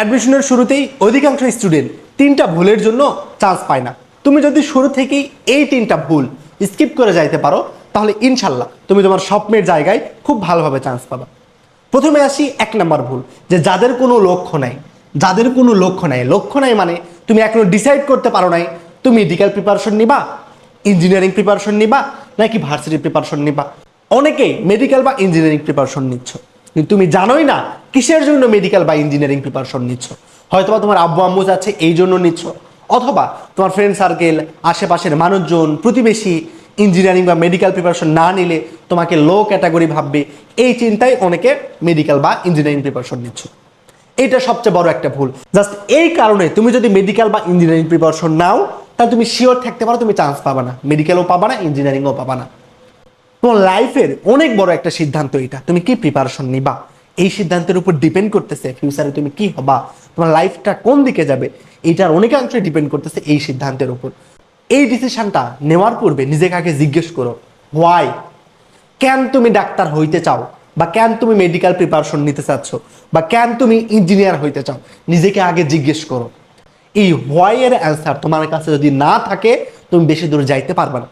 অ্যাডমিশনের শুরুতেই অধিকাংশ স্টুডেন্ট তিনটা ভুলের জন্য চান্স পায় না। তুমি যদি শুরু থেকেই এই তিনটা ভুল স্কিপ করে যাইতে পারো, তাহলে ইনশাল্লাহ তুমি তোমার স্বপ্নের জায়গায় খুব ভালোভাবে চান্স পাবা। প্রথমে আসি এক নম্বর ভুল, যে যাদের কোনো লক্ষ্য নাই, যাদের কোনো লক্ষ্য নাই লক্ষ্য নাই মানে তুমি এখনও ডিসাইড করতে পারো নাই, তুমি মেডিকেল প্রিপারেশন নিবা ইঞ্জিনিয়ারিং প্রিপারেশন নিবা, নাকি ভার্সিটি প্রিপারেশন নিবা। অনেকেই মেডিকেল বা ইঞ্জিনিয়ারিং প্রিপারেশন নিচ্ছ। কিন্তু তুমি জানোই না কিসের জন্য মেডিকেল বা ইঞ্জিনিয়ারিং প্রিপারেশন নিচ্ছ? হয়তোবা তোমার আব্বু আম্মু যাচ্ছে, এই জন্য নিচ্ছ। অথবা তোমার ফ্রেন্ড সার্কেল আশেপাশের মানুষজন, প্রতিবেশী ইঞ্জিনিয়ারিং বা মেডিকেল প্রিপারেশন না নিলে তোমাকে লো ক্যাটাগরি ভাববে। এই চিন্তায় অনেকে মেডিকেল বা ইঞ্জিনিয়ারিং প্রিপারেশন নিচ্ছ। এটা সবচেয়ে বড় একটা ভুল। জাস্ট এই কারণে তুমি যদি মেডিকেল বা ইঞ্জিনিয়ারিং প্রিপারেশন নাও, তাহলে তুমি শিওর থাকতে পারো তুমি চান্স পাবা না। মেডিকেলও পাবা না ইঞ্জিনিয়ারিংও পাবা না। তোমার লাইফের অনেক বড় একটা সিদ্ধান্ত এটা। তুমি কি প্রিপারেশন নিবা? এই সিদ্ধান্তের উপর ডিপেন্ড করতেছে ফিউচারে তুমি কি হবা? তোমার লাইফটা কোন দিকে যাবে? এটার অনেকাংশে ডিপেন্ড করতেছে এই সিদ্ধান্তের উপর। এই ডিসিশনটা নেওয়ার পূর্বে নিজেকে আগে জিজ্ঞেস করো হোয়াই কেন তুমি ডাক্তার হইতে চাও? বা কেন তুমি মেডিকেল প্রিপারেশন নিতে চাচ্ছ? বা কেন তুমি ইঞ্জিনিয়ার হইতে চাও? নিজেকে আগে জিজ্ঞেস করো। এই হোয়াই এর অ্যান্সার তোমার কাছে যদি না থাকে, তুমি বেশি দূর যাইতে পারবে না।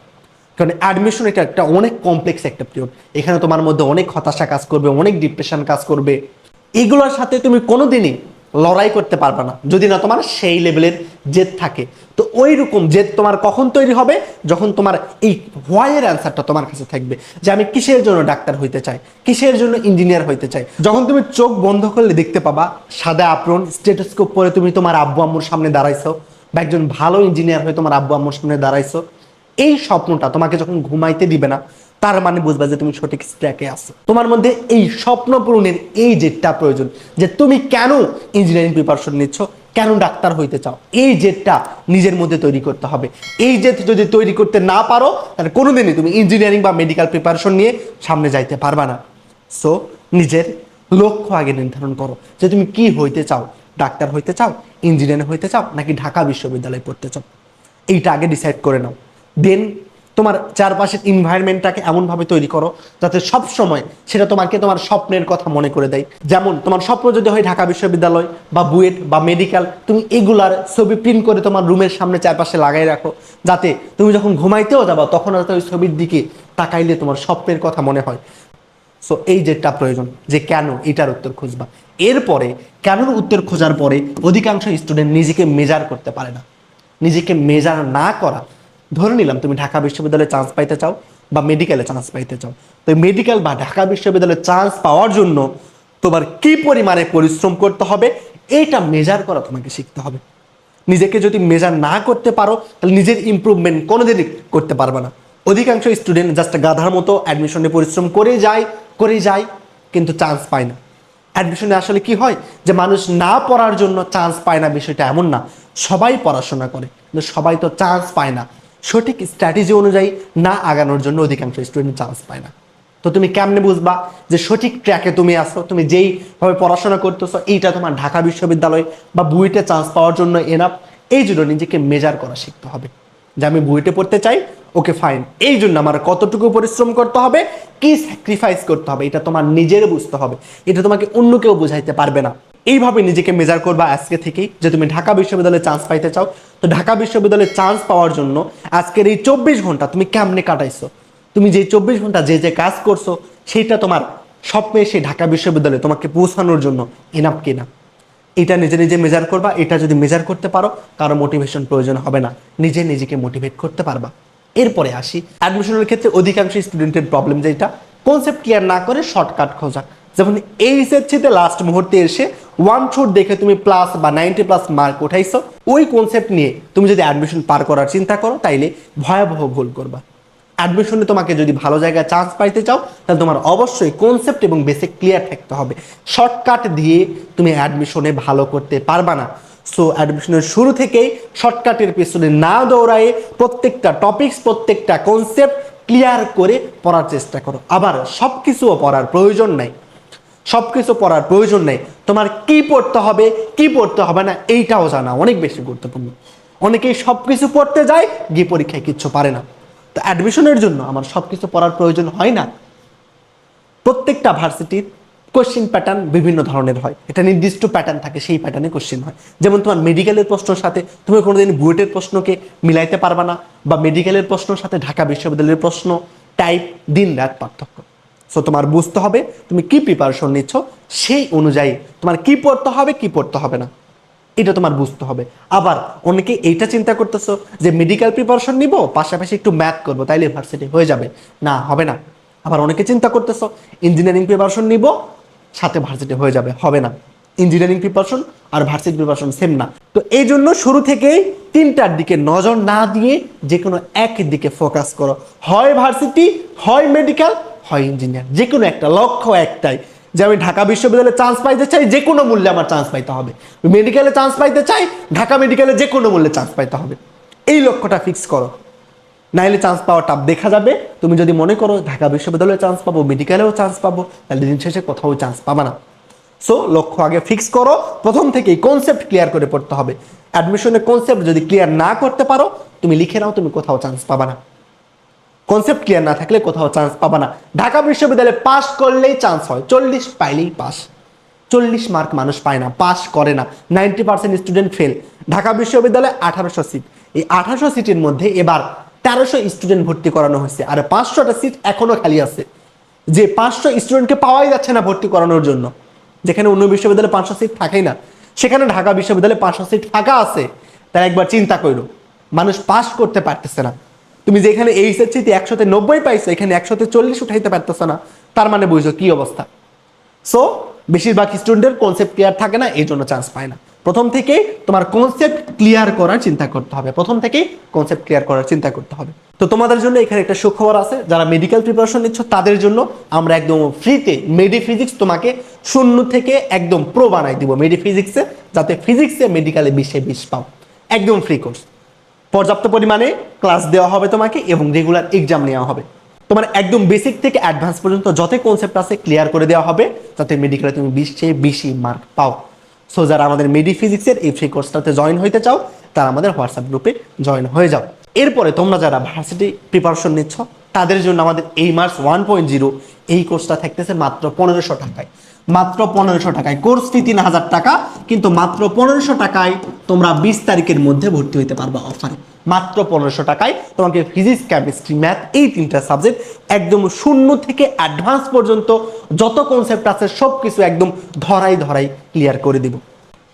কারণ অ্যাডমিশন এটা একটা অনেক কমপ্লেক্স একটা পিরিয়ড এখানে তোমার মধ্যে অনেক হতাশা কাজ করবে, অনেক ডিপ্রেশন কাজ করবে। এগুলোর সাথে তুমি কোনোদিনই লড়াই করতে পারবে না, যদি না তোমার সেই লেভেলের জেদ থাকে। তো ওই রকম জেদ তোমার কখন তৈরি হবে? যখন তোমার এই হোয়াইয়ের অ্যান্সারটা তোমার কাছে থাকবে, যে আমি কিসের জন্য ডাক্তার হইতে চাই, কিসের জন্য ইঞ্জিনিয়ার হইতে চাই। যখন তুমি চোখ বন্ধ করলে দেখতে পাবা, সাদা আপ্রন স্টেটোস্কোপ পরে তুমি তোমার আব্বু আম্মুর সামনে দাঁড়াইছো, বা একজন ভালো ইঞ্জিনিয়ার হয়ে তোমার আব্বু আম্মুর সামনে দাঁড়াইছো। এই স্বপ্নটা তোমাকে যখন ঘুমাইতে দিবে না, তার মানে বুঝবা যে তুমি সঠিক ট্র্যাকে আছো। তোমার মধ্যে এই স্বপ্ন পূরণের এই জেদটা প্রয়োজন যে তুমি কেন ইঞ্জিনিয়ারিং প্রিপারেশন নিচ্ছ, কেন ডাক্তার হইতে চাও। এই জেদটা নিজের মধ্যে তৈরি করতে হবে। এই জেদ যদি তৈরি করতে না পারো, তাহলে কোনোদিনই তুমি ইঞ্জিনিয়ারিং বা মেডিকেল প্রিপারেশন নিয়ে সামনে যাইতে পারবা না। সো নিজের লক্ষ্য আগে নির্ধারণ করো যে তুমি কি হইতে চাও। ডাক্তার হইতে চাও ইঞ্জিনিয়ার হইতে চাও, নাকি ঢাকা বিশ্ববিদ্যালয়ে পড়তে চাও। এইটা আগে ডিসাইড করে নাও। দেন তোমার চারপাশের ইনভায়রনমেন্টটাকে এমনভাবে তৈরি করো যাতে সব সময় সেটা তোমাকে তোমার স্বপ্নের কথা মনে করে দেয়। যেমন তোমার স্বপ্ন যদি হয় ঢাকা বিশ্ববিদ্যালয় বা বুয়েট বা মেডিকেল তুমি এগুলার ছবি প্রিন্ট করে তোমার রুমের সামনে চারপাশে লাগাই রাখো। যাতে তুমি যখন ঘুমাইতেও যাবা, তখন যাতে ওই ছবির দিকে তাকাইলে তোমার স্বপ্নের কথা মনে হয়। সো এই যেটা প্রয়োজন যে কেন এটার উত্তর খুঁজবা। এরপরে কেনর উত্তর খোঁজার পরে অধিকাংশ স্টুডেন্ট নিজেকে মেজার করতে পারে না। নিজেকে মেজার না করা ধরে নিলাম তুমি ঢাকা বিশ্ববিদ্যালয়ে চান্স পাইতে চাও বা মেডিকেলে চান্স পাইতে চাও। তো মেডিকেল বা ঢাকা বিশ্ববিদ্যালয়ে চান্স পাওয়ার জন্য তোমার কি পরিমাণে পরিশ্রম করতে হবে, এইটা মেজার করা তোমাকে শিখতে হবে। নিজেকে যদি মেজার না করতে পারো, তাহলে নিজের ইমপ্রুভমেন্ট কোনোদিনই করতে পারবে না। অধিকাংশ স্টুডেন্ট জাস্ট গাধার মতো অ্যাডমিশনে পরিশ্রম করে যায় করে যায়, কিন্তু চান্স পায় না। অ্যাডমিশনে আসলে কি হয় যে মানুষ না পড়ার জন্য চান্স পায় না, বিষয়টা এমন না। সবাই পড়াশোনা করে, কিন্তু সবাই তো চান্স পায় না। সঠিক স্ট্র্যাটেজি অনুযায়ী না আগানোর জন্য অধিকাংশ স্টুডেন্ট চান্স পায় না। তো তুমি কেমনে বুঝবা যে সঠিক ট্র্যাকে তুমি আসো তুমি যেইভাবে পড়াশোনা করতেছো, এইটা তোমার ঢাকা বিশ্ববিদ্যালয় বা বুয়েটে চান্স পাওয়ার জন্য এনাফ এই জন্য নিজেকে মেজার করা শিখতে হবে। যে আমি বুয়েটে পড়তে চাই, ওকে ফাইন এই জন্য আমার কতটুকু পরিশ্রম করতে হবে, কি স্যাক্রিফাইস করতে হবে, এটা তোমার নিজের বুঝতে হবে। এটা তোমাকে অন্য কেউ বুঝাইতে পারবে না। এইভাবে নিজেকে মেজার করবা আজকে থেকেই যে তুমি ঢাকা বিশ্ববিদ্যালয়ে চান্স পাইতে চাও। তো ঢাকা বিশ্ববিদ্যালয়ে চান্স পাওয়ার জন্য আজকের এই চব্বিশ ঘণ্টা তুমি কেমনে কাটাইছো? তুমি যে চব্বিশ ঘণ্টা যে যে কাজ করছ, সেইটা তোমার স্বপ্নে সেই ঢাকা বিশ্ববিদ্যালয়ে তোমাকে পৌঁছানোর জন্য এনাফ কিনা? এটা নিজে নিজে মেজার করবা, এটা যদি মেজার করতে পারো, কারও মোটিভেশন প্রয়োজন হবে না। নিজে নিজেকে মোটিভেট করতে পারবা। এরপরে আসি অ্যাডমিশনের ক্ষেত্রে অধিকাংশ স্টুডেন্টের প্রবলেম যেটা কনসেপ্ট ক্লিয়ার না করে শর্টকাট খোঁজা। যেমন এই এসএসসিতে লাস্ট মুহূর্তে এসে ওয়ান শোট দেখে তুমি প্লাস বা নাইনটি প্লাস মার্ক উঠাইছো। ওই কনসেপ্ট নিয়ে তুমি যদি অ্যাডমিশন পার করার চিন্তা করো, তাইলে ভয়াবহ ভুল করবা। অ্যাডমিশনে তোমাকে যদি ভালো জায়গায় চান্স পাইতে চাও, তাহলে তোমার অবশ্যই কনসেপ্ট এবং বেসিক ক্লিয়ার থাকতে হবে। শর্টকাট দিয়ে তুমি অ্যাডমিশনে ভালো করতে পারবা না। সো অ্যাডমিশনের শুরু থেকেই শর্টকাটের পেছনে না দৌড়ায়ে প্রত্যেকটা টপিকস প্রত্যেকটা কনসেপ্ট ক্লিয়ার করে পড়ার চেষ্টা করো। আবার সব কিছুও পড়ার প্রয়োজন নাই। সব কিছু পড়ার প্রয়োজন নেই। তোমার কি পড়তে হবে, কি পড়তে হবে না, এইটাও জানা অনেক বেশি গুরুত্বপূর্ণ। অনেকেই সব কিছু পড়তে যায়, গিয়ে পরীক্ষায় কিচ্ছু পারে না। তো অ্যাডমিশনের জন্য আমার সব কিছু পড়ার প্রয়োজন হয় না? প্রত্যেকটা ভার্সিটির কোশ্চিন প্যাটার্ন বিভিন্ন ধরনের হয়। এটা নির্দিষ্ট প্যাটার্ন থাকে, সেই প্যাটার্নে কোশ্চিন হয়। যেমন তোমার মেডিকেলের প্রশ্নের সাথে তুমি কোনোদিন বুয়েটের প্রশ্নকে মিলাইতে পারবে না, বা মেডিকেলের প্রশ্নের সাথে ঢাকা বিশ্ববিদ্যালয়ের প্রশ্ন টাইপ দিন রাত পার্থক্য। সো তোমার বুঝতে হবে, তুমি কি প্রিপারেশন নিচ্ছ, সেই অনুযায়ী তোমার কি পড়তে হবে, কি পড়তে হবে না। এটা তোমার বুঝতে হবে। আবার অনেকে এইটা চিন্তা করতেছো যে মেডিকেল প্রিপারেশন নিব, পাশাপাশি একটু ম্যাথ করব, তাইলে ইউনিভার্সিটি হয়ে যাবে। না, হবে না। আবার অনেকে চিন্তা করতেছো ইঞ্জিনিয়ারিং প্রিপারেশন নিব, সাথে ভার্সিটি হয়ে যাবে, হবে না। ইঞ্জিনিয়ারিং প্রিপারেশন আর ভার্সিটি প্রিপারেশন সেম না। তো এই জন্য শুরু থেকেই তিনটার দিকে নজর না দিয়ে যে কোনো এক দিকে ফোকাস করো। হয় ভার্সিটি হয় মেডিকেল হয় ইঞ্জিনিয়ার যে কোনো একটা, লক্ষ্য একটাই যে আমি ঢাকা বিশ্ববিদ্যালয়ে চান্স পাইতে চাই যে কোনো মূল্যে আমার চান্স পাইতে হবে। মেডিকেলে চান্স পাইতে চাই, ঢাকা মেডিকেলে যে কোনো মূল্যে চান্স পাইতে হবে। এই লক্ষ্যটা ফিক্স করো। নাইলে চান্স পাওয়া টাপ দেখা যাবে। তুমি যদি মনে করো ঢাকা বিশ্ববিদ্যালয়ে চান্স পাবো মেডিকেলেও চান্স পাবো, তাহলে দিন শেষে কোথাও চান্স পাবা না। সো লক্ষ্য আগে ফিক্স করো। প্রথম থেকেই কনসেপ্ট ক্লিয়ার করে পড়তে হবে। অ্যাডমিশনের কনসেপ্ট যদি ক্লিয়ার না করতে পারো, তুমি লিখে নাও, তুমি কোথাও চান্স পাবা না। কনসেপ্ট ক্লিয়ার না থাকলে কোথাও চান্স পাবা না। ঢাকা বিশ্ববিদ্যালয়ে পাস করলেই চান্স হয়। চল্লিশ পাইলেই পাস চল্লিশ মার্ক মানুষ পায় না পাস করে না। Ninety percent student fail Dhaka বিশ্ববিদ্যালয়ে আঠারোশো সিট এই আঠারোশো সিটের মধ্যে এবার তেরোশো স্টুডেন্ট ভর্তি করানো হয়েছে। আর পাঁচশোটা সিট এখনও খালি আছে। যে পাঁচশো স্টুডেন্টকে পাওয়াই যাচ্ছে না ভর্তি করানোর জন্য। যেখানে অন্য বিশ্ববিদ্যালয়ে পাঁচশো সিট থাকেই না। সেখানে ঢাকা বিশ্ববিদ্যালয়ে পাঁচশো সিট ফাঁকা আছে। তারা একবার চিন্তা করো মানুষ পাস করতে পারতেছে না। তুমি যেখানে এইচএসসিতে একশোতে নব্বই পাইছো, এখানে একশোতে চল্লিশ উঠাইতে পারতেছো না। তার মানে বুঝছ কি অবস্থা? সো বেশিরভাগ স্টুডেন্টের কনসেপ্ট ক্লিয়ার থাকে না এই জন্য চান্স পায় না। প্রথম থেকেই তোমার কনসেপ্ট ক্লিয়ার করার চিন্তা করতে হবে। প্রথম থেকেই কনসেপ্ট ক্লিয়ার করার চিন্তা করতে হবে। তো তোমাদের জন্য এখানে একটা সুখবর আছে, যারা মেডিকেল প্রিপারেশন নিচ্ছ, তাদের জন্য আমরা একদম ফ্রিতে মেডি ফিজিক্স তোমাকে শূন্য থেকে একদম প্রো বানাই দিব মেডি ফিজিক্সে যাতে ফিজিক্সে মেডিকেলে বিশে বিশ পাও। একদম ফ্রি কোর্স পর্যাপ্ত পরিমাণে ক্লাস দেওয়া হবে তোমাকে এবং রেগুলার এক্সাম নেওয়া হবে। তোমার একদম বেসিক থেকে অ্যাডভান্স পর্যন্ত যত কনসেপ্ট আছে ক্লিয়ার করে দেওয়া হবে যাতে মেডিকেলে তুমি বিশ চেয়ে বেশি মার্ক পাও। সো যারা আমাদের মেডি ফিজিক্সের এই ফ্রি কোর্সটাতে জয়েন হইতে চাও, তারা আমাদের হোয়াটসঅ্যাপ গ্রুপে জয়েন হয়ে যাও। এরপরে তোমরা যারা ভার্সিটি প্রিপারেশন নিচ্ছ, তাদের জন্য আমাদের এই মার্চ ওয়ান পয়েন্ট জিরো এই কোর্সটা থাকতেছে মাত্র পনেরোশো টাকায়। মাত্র পনেরোশো টাকায়। কোর্স ফি তিন হাজার টাকা, কিন্তু মাত্র পনেরোশো টাকায় তোমরা বিশ তারিখের মধ্যে ভর্তি হইতে পারবা অফারে মাত্র পনেরোশো টাকায় তোমাকে ফিজিক্স কেমিস্ট্রি ম্যাথ এই তিনটা সাবজেক্ট একদম শূন্য থেকে অ্যাডভান্স পর্যন্ত যত কনসেপ্ট আছে সব কিছু একদম ধরাই ধরাই ক্লিয়ার করে দিব।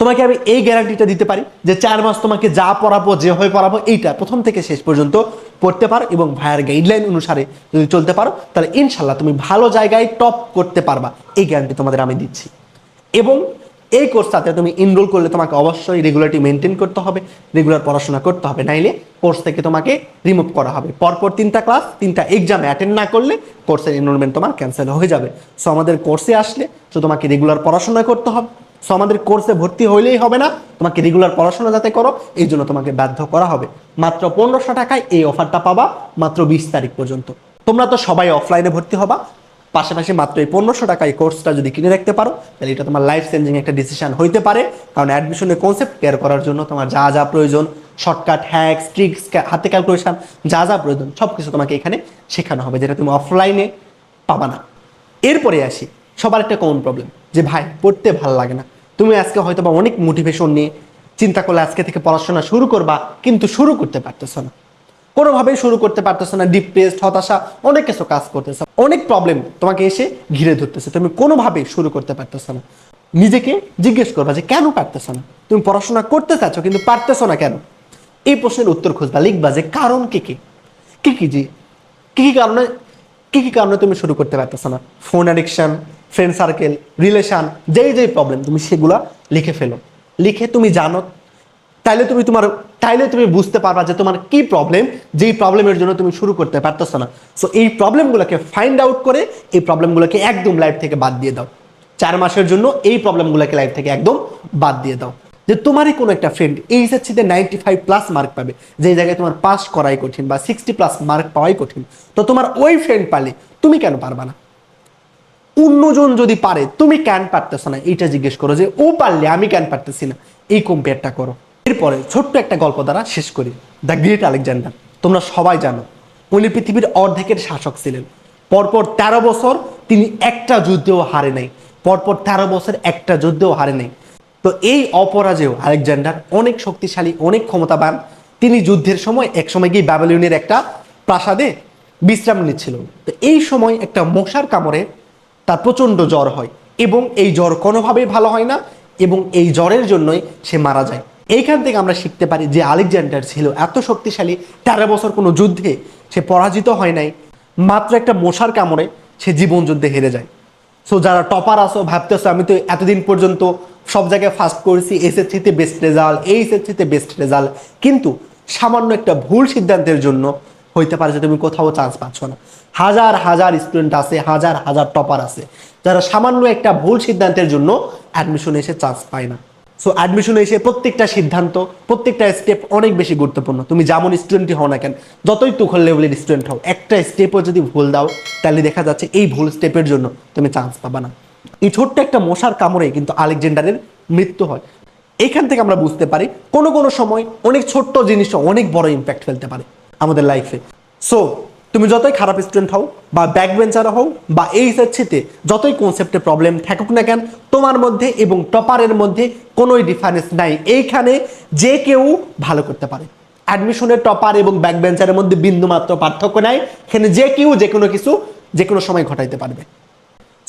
তোমাকে আমি এই গ্যারান্টিটা দিতে পারি যে চার মাস তোমাকে যা পড়াবো যেভাবে পড়াবো, এইটা প্রথম থেকে শেষ পর্যন্ত পড়তে পারো এবং ভাইয়ার গাইডলাইন অনুসারে যদি চলতে পারো, তাহলে ইনশাল্লাহ তুমি ভালো জায়গায় টপ করতে পারবা। এই গ্যারান্টি তোমাদের আমি দিচ্ছি। এবং এই কোর্সটাতে তুমি এনরোল করলে তোমাকে অবশ্যই রেগুলারটি মেনটেন করতে হবে রেগুলার পড়াশোনা করতে হবে। নাইলে কোর্স থেকে তোমাকে রিমুভ করা হবে। পরপর তিনটা ক্লাস তিনটা এক্সাম অ্যাটেন্ড না করলে কোর্সের এনরোলমেন্ট তোমার ক্যান্সেল হয়ে যাবে। সো আমাদের কোর্সে আসলে তো তোমাকে রেগুলার পড়াশোনা করতে হবে। সো আমাদের কোর্সে ভর্তি হইলেই হবে না। তোমাকে রেগুলার পড়াশোনা যাতে করো, এই জন্য তোমাকে বাধ্য করা হবে। মাত্র পনেরোশো টাকায় এই অফারটা পাবা, মাত্র বিশ তারিখ পর্যন্ত। তোমরা তো সবাই অফলাইনে ভর্তি হবা। পাশাপাশি মাত্র এই পনেরোশো টাকা এই কোর্সটা যদি কিনে রাখতে পারো, তাহলে এটা তোমার লাইফ চেঞ্জিং একটা ডিসিশন হইতে পারে। কারণ অ্যাডমিশনের কনসেপ্ট ক্লিয়ার করার জন্য তোমার যা যা প্রয়োজন শর্টকাট হ্যাক্স ট্রিক্স হাতে ক্যালকুলেশন যা যা প্রয়োজন সব কিছু তোমাকে এখানে শেখানো হবে, যেটা তুমি অফলাইনে পাবা না। এরপরে আসি, সবার একটা কমন প্রবলেম যে ভাই, পড়তে ভালো লাগে না। তুমি আজকে হয়তো বা অনেক মোটিভেশন নিয়ে চিন্তা করলে আজকে থেকে পড়াশোনা শুরু করবা, কিন্তু শুরু করতে পারতেছো না। কোনোভাবেই শুরু করতে পারতেছো না ডিপ্রেসড হতাশা, অনেক কিছু কাজ করতেছে। অনেক প্রবলেম তোমাকে এসে ঘিরে ধরতেছে, তুমি কোনোভাবেই শুরু করতে পারতেছো না। নিজেকে জিজ্ঞেস করবা যে, কেন পারতেছো না? তুমি পড়াশোনা করতে চাচ্ছ, কিন্তু পারতেছো না কেন? এই প্রশ্নের উত্তর খুঁজবা, লিখবা যে, কারণ কি কি? কি কি জি? কি কি কারণে কি কি কারণে তুমি শুরু করতে পারতেছো না? Phone addiction friend circle relation যেই যেই প্রবলেম তুমি সেগুলা লিখে ফেলো। লিখে তুমি জানো, তাইলে তুমি তোমার, তাইলে তুমি বুঝতে পারবা যে তোমার কি প্রবলেম যেই প্রবলেমের জন্য তুমি শুরু করতে পারতেছো না। সো এই প্রবলেমগুলোকে ফাইন্ড আউট করে, এই প্রবলেমগুলোকে একদম লাইফ থেকে বাদ দিয়ে দাও। চার মাসের জন্য এই প্রবলেমগুলোকে লাইফ থেকে একদম বাদ দিয়ে দাও। যে তোমারই কোনো একটা ফ্রেন্ড এই এসএসসিতে নাইনটি ফাইভ প্লাস মার্ক পাবে, যে জায়গায় তোমার পাস করাই কঠিন বা সিক্সটি প্লাস মার্ক পাওয়াই কঠিন, তো তোমার ওই ফ্রেন্ড পালে তুমি কেন পারবা না? অন্যজন যদি পারে, তুমি কেন পারতেছো না? এইটা জিজ্ঞেস করো যে, ও পারলে আমি কেন পারতেছি না? এই কম্পেয়ারটা করো। এরপরে ছোট্ট একটা গল্প দ্বারা শেষ করি। দ্য গ্রেট আলেকজান্ডার, তোমরা সবাই জানো, উনি পৃথিবীর অর্ধেকের শাসক ছিলেন। পরপর তেরো বছর তিনি একটা যুদ্ধেও হারে নাই। পরপর তেরো বছর একটা যুদ্ধেও হারে নেই। তো এই অপরাজেয় আলেকজান্ডার অনেক শক্তিশালী, অনেক ক্ষমতাবান। তিনি যুদ্ধের সময় এক সময় গিয়ে ব্যাবিলনের একটা প্রাসাদে বিশ্রাম নিচ্ছিল তো এই সময় একটা মশার কামড়ে তার প্রচণ্ড জ্বর হয় এবং এই জ্বর কোনোভাবেই ভালো হয় না এবং এই জ্বরের জন্যই সে মারা যায়। এইখান থেকে আমরা শিখতে পারি যে আলেকজান্ডার ছিল এত শক্তিশালী, তেরো বছর কোনো যুদ্ধে সে পরাজিত হয় নাই, মাত্র একটা মশার কামড়ে সে জীবন যুদ্ধে হেরে যায়। সো যারা টপার আসো ভাবতেছো, আমি তো এতদিন পর্যন্ত সব জায়গায় ফার্স্ট করেছি এসএসসিতে বেস্ট রেজাল্ট এইচএসসিতে বেস্ট রেজাল্ট কিন্তু সামান্য একটা ভুল সিদ্ধান্তের জন্য হইতে পারে যে তুমি কোথাও চান্স পাচ্ছ না। হাজার হাজার স্টুডেন্ট আছে, হাজার হাজার টপার আছে, যারা সামান্য একটা ভুল সিদ্ধান্তের জন্য অ্যাডমিশনে এসে চান্স পায় না। সো অ্যাডমিশনে এসে প্রত্যেকটা সিদ্ধান্ত, প্রত্যেকটা স্টেপ অনেক বেশি গুরুত্বপূর্ণ। তুমি যেমন স্টুডেন্টই হও না কেন, যতই তুখল লেভেলের স্টুডেন্ট হও, একটা স্টেপও যদি ভুল দাও, তাহলে দেখা যাচ্ছে এই ভুল স্টেপের জন্য তুমি চান্স পাবা না। এই ছোট্ট একটা মশার কামড়ে কিন্তু আলেকজান্ডারের মৃত্যু হয়। এইখান থেকে আমরা বুঝতে পারি কোনো কোনো সময় অনেক ছোট্ট জিনিসও অনেক বড় ইম্প্যাক্ট ফেলতে পারে আমাদের লাইফে সো তুমি যতই খারাপ স্টুডেন্ট হও বা ব্যাক বেঞ্চার হও বা এই হচ্ছেতে যতই কনসেপ্টে প্রবলেম থাকুক না কেন, তোমার মধ্যে এবং টপারের মধ্যে কোনোই ডিফারেন্স নাই। এইখানে যে কেউ ভালো করতে পারে। অ্যাডমিশনের টপার এবং ব্যাক বেঞ্চারের মধ্যে বিন্দুমাত্র পার্থক্য নাই। এখানে যে কেউ যে কোনো কিছু যে কোনো সময় ঘটাইতে পারবে।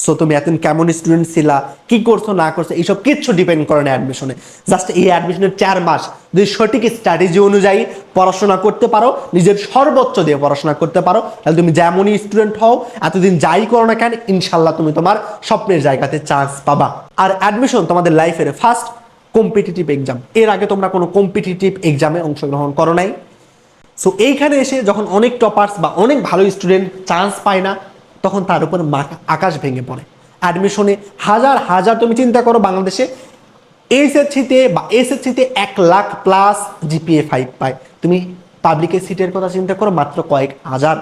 সো তুমি এতদিন কেমন স্টুডেন্ট ছিলা, কি করছ, না করছ, এইসব কিচ্ছু ডিপেন্ড করে না অ্যাডমিশনে জাস্ট এই অ্যাডমিশনের চার মাস। যদি সঠিক স্ট্র্যাটেজি অনুযায়ী পড়াশোনা করতে পারো, নিজের সর্বোচ্চ দিয়ে পড়াশোনা করতে পারো, তাহলে তুমি যেমনই স্টুডেন্ট হও, এতদিন যাই করো না কেন ইনশাল্লাহ তুমি তোমার স্বপ্নের জায়গাতে চান্স পাবা। আর অ্যাডমিশন তোমাদের লাইফের ফার্স্ট কম্পিটিটিভ এক্সাম এর আগে তোমরা কোনো কম্পিটিটিভ এক্সামে অংশগ্রহণ করো নাই। সো এইখানে এসে যখন অনেক টপার্স বা অনেক ভালো স্টুডেন্ট চান্স পায় না তখন তার উপর আকাশ ভেঙে পড়ে। অ্যাডমিশনে হাজার হাজার, তুমি চিন্তা করো বাংলাদেশে এইচএসসিতে বা এসএসসিতে এক লাখ প্লাস জিপিএ ফাইভ পায়। তুমি পাবলিকের সিটের কথা চিন্তা করো, মাত্র কয়েক হাজার।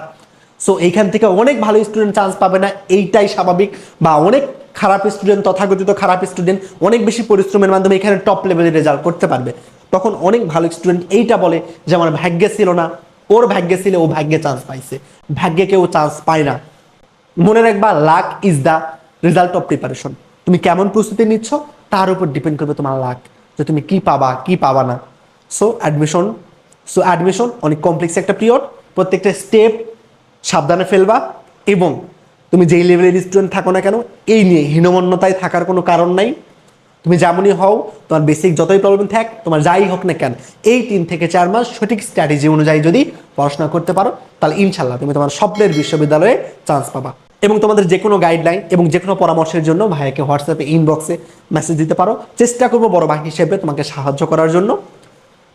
সো এইখান থেকে অনেক ভালো স্টুডেন্ট চান্স পাবে না, এইটাই স্বাভাবিক। বা অনেক খারাপ স্টুডেন্ট তথাকথিত খারাপ স্টুডেন্ট অনেক বেশি পরিশ্রমের মাধ্যমে এখানে টপ লেভেলের রেজাল্ট করতে পারবে। তখন অনেক ভালো স্টুডেন্ট এইটা বলে যে, আমার ভাগ্যে ছিল না। ওর ভাগ্যে ছিল, ও ভাগ্যে চান্স পাইছে। ভাগ্যে কেউ চান্স পায় না। মনে রাখবা luck is the result of preparation তুমি কেমন প্রস্তুতি নিচ্ছ, তার উপর ডিপেন্ড করবে তোমার লাক যে তুমি কি পাবা কি পাবা না। সো অ্যাডমিশন সো অ্যাডমিশন অনেক কমপ্লেক্স একটা পিরিয়ড প্রত্যেকটা স্টেপ সাবধানে ফেলবা এবং তুমি যেই লেভেলের স্টুডেন্ট থাকো না কেন, এই নিয়ে হীনমন্যতায় থাকার কোনো কারণ নাই। তুমি যেমনই হও, তোমার বেসিক যতই প্রবলেম থাক, তোমার যাই হোক না কেন, এই তিন থেকে চার মাস সঠিক স্ট্র্যাটেজি অনুযায়ী যদি পড়াশোনা করতে পারো, তাহলে ইনশাল্লাহ তুমি তোমার স্বপ্নের বিশ্ববিদ্যালয়ে চান্স পাবা। এবং তোমাদের যে কোনো গাইডলাইন এবং যে কোনো পরামর্শের জন্য ভাইয়াকে হোয়াটসঅ্যাপে ইনবক্সে মেসেজ দিতে পারো। চেষ্টা করব বড় ভাই হিসেবে তোমাকে সাহায্য করার জন্য।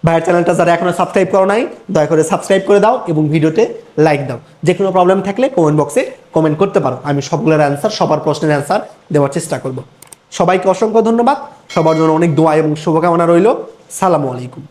ভাইয়ের চ্যানেলটা যারা এখনও সাবস্ক্রাইব করো নাই, দয়া করে সাবস্ক্রাইব করে দাও এবং ভিডিওতে লাইক দাও। যে কোনো প্রবলেম থাকলে কমেন্ট বক্সে কমেন্ট করতে পারো। আমি সবগুলোর অ্যান্সার সবার প্রশ্নের অ্যান্সার দেওয়ার চেষ্টা করব। সবাইকে অসংখ্য ধন্যবাদ। সবার জন্য অনেক দোয়া এবং শুভকামনা রইল। সালামু আলাইকুম।